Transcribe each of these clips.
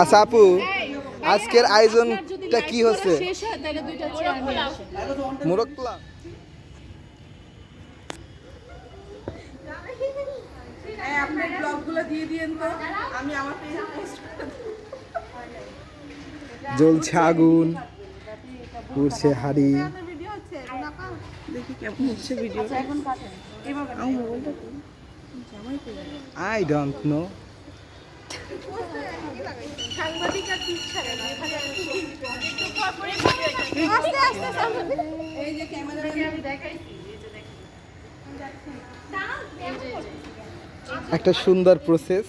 আচ্ছা আপু আজকের আয়োজনটা কি হচ্ছে? হয় মোরগ আপনার ব্লগগুলো দিয়ে দিয়েন তো। আমি আমার। জ্বলছে আগুন উড়ছে হাড়ি। দেখি কেমন হচ্ছে ভিডিও এখন একটা সুন্দর প্রসেস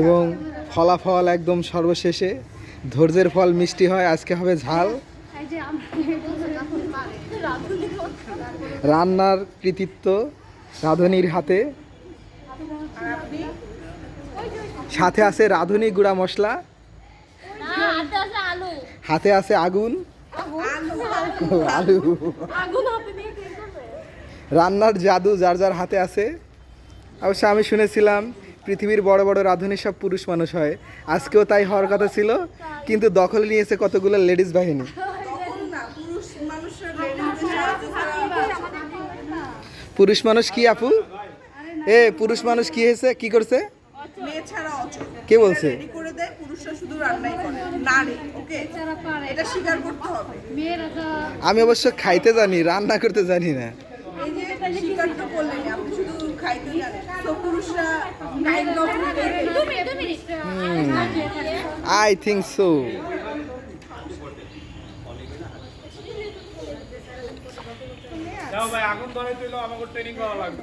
এবং ফলাফল একদম সর্বশেষে। ধৈর্যের ফল মিষ্টি হয়, আজকে হবে ঝাল। রান্নার কৃতিত্ব রাঁধুনির হাতে। সাথে আছে রাঁধুনি গুঁড়া মশলা। হাতে আছে আগুন। আলু। রান্নার জাদু যার যার হাতে আছে। অবশ্য আমি শুনেছিলাম, পৃথিবীর বড় বড় রাঁধুনি সব পুরুষ মানুষ হয়। আজকেও তাই হওয়ার কথা ছিল, কিন্তু দখল নিয়েছে কতগুলো লেডিস বাহিনী। পুরুষ মানুষ কি আপু? এ, পুরুষ মানুষ কি হয়েছে? কি করছে? মেয়ে ছাড়া অচল। কে বলছে? রেডি করে দেয় পুরুষরা শুধু রান্নাই করে। নারী ওকে? এটা স্বীকার করতে হবে। আমি অবশ্য খাইতে জানি রান্না করতে জানি না। এই যে স্বীকার তো করলেন আপনি শুধু খাইতে জানেন তো পুরুষরা kind of I think so ভাই আগুন ধরে দিল আমাকে ট্রেনিং করা লাগবে।